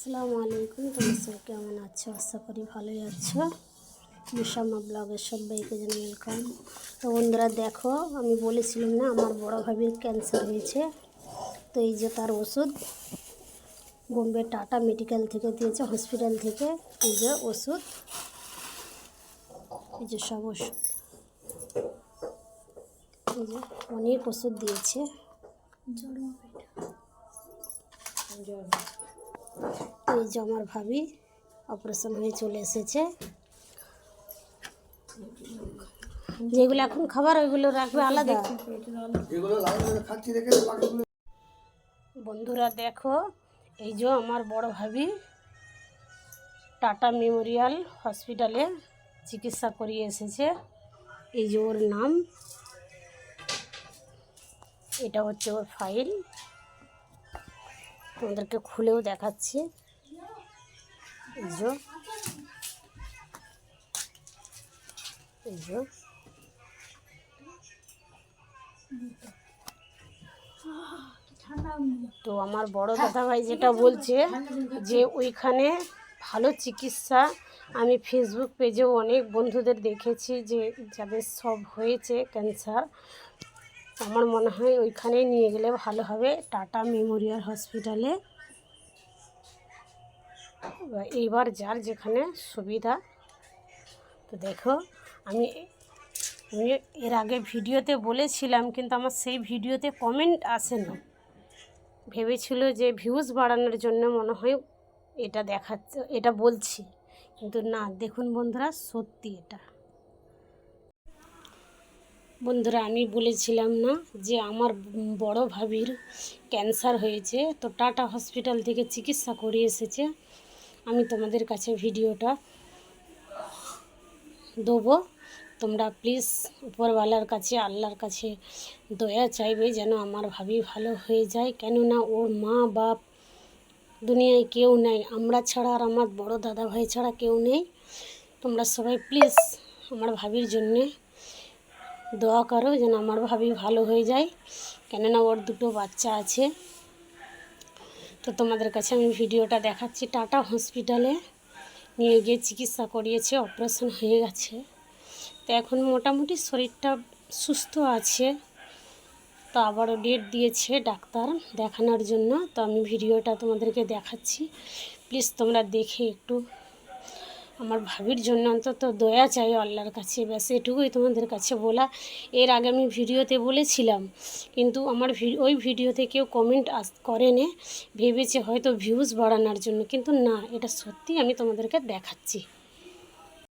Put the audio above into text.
আসসালামু আলাইকুম। তোমরা সব কেমন আছো? আশা করি ভালোই আছো। মিশামা ব্লগের সবাইকে যেন ওয়েলকাম। তো বন্ধুরা, দেখো, আমি বলেছিলাম না, আমার বড় ভাবির ক্যান্সার হয়েছে। তো এই যে তার ওষুধ, বোম্বে টাটা মেডিকেল থেকে দিয়েছে, হসপিটাল থেকে এই যে ওষুধ। এই যে সব ওষুধ। এই যে অনেক ওষুধ দিয়েছে। তো এই যে আমার ভাবি অপারেশন হয়ে চলে এসেছে। যেগুলো এখন খাবার ওইগুলো রাখবে আলাদা। বন্ধুরা দেখো এই যে আমার বড় ভাবি টাটা মেমোরিয়াল হসপিটালে চিকিৎসা করিয়ে এসেছে। এই যে ওর নাম এটা হচ্ছে ওর ফাইল তোমাদেরকে খুলেও দেখাচ্ছি। তো আমার বড় দাদাভাই যেটা বলছে যে ওইখানে ভালো চিকিৎসা। আমি ফেসবুক পেজেও অনেক বন্ধুদের দেখেছি যে যাদের সব হয়েছে ক্যান্সার আমার মনে হয় ওইখানেই নিয়ে গেলে ভালো হবে। টাটা মেমোরিয়াল হসপিটালে। এইবার যার যেখানে সুবিধা। তো দেখো, আমি আমি এর আগে ভিডিওতে বলেছিলাম, কিন্তু আমার সেই ভিডিওতে কমেন্ট আসে না। ভেবেছিল যে ভিউজ বাড়ানোর জন্য মনে হয় এটা দেখাচ্ছে, এটা বলছি। কিন্তু না, দেখুন বন্ধুরা, সত্যি এটা। বন্ধুরা, আমি বলেছিলাম না যে আমার বড় ভাবির ক্যান্সার হয়েছে। তো টাটা হসপিটাল থেকে চিকিৎসা করিয়ে এসেছে। আমি তোমাদের কাছে ভিডিওটা দেবো। তোমরা প্লিজ উপরওয়ালার কাছে, আল্লাহর কাছে দয়া চাইবে যেন আমার ভাবি ভালো হয়ে যায়। কেননা ওর মা বাপ দুনিয়ায় কেউ নেই। আমরা ছাড়া আর আমার বড় দাদা ভাই ছাড়া কেউ নেই। তোমরা সবাই প্লিজ আমার ভাবির জন্যে দোয়া করো যেন আমার ভাবি ভালো হয়ে যায়। কেননা ওর দুটো বাচ্চা আছে। তো তোমাদের কাছে আমি ভিডিওটা দেখাচ্ছি। টাটা হসপিটালে নিয়ে গিয়ে চিকিৎসা করিয়েছে। অপারেশন হয়ে গেছে। তো এখন মোটামুটি শরীরটা সুস্থ আছে। তো আবারও ডেট দিয়েছে ডাক্তার দেখানোর জন্য। তো আমি ভিডিওটা তোমাদেরকে দেখাচ্ছি। প্লিজ তোমরা দেখে একটু আমার ভাবির জন্য অন্তত দয়া চাই আল্লাহর কাছে। ব্যাস, এটুকুই তোমাদের কাছে বলা। এর আগে আমি ভিডিওতে বলেছিলাম, কিন্তু আমার ওই ভিডিওতে কেউ কমেন্ট আস, করেনে। ভেবেছে হয়তো ভিউজ বাড়ানোর জন্য, কিন্তু না, এটা সত্যি আমি তোমাদেরকে দেখাচ্ছি।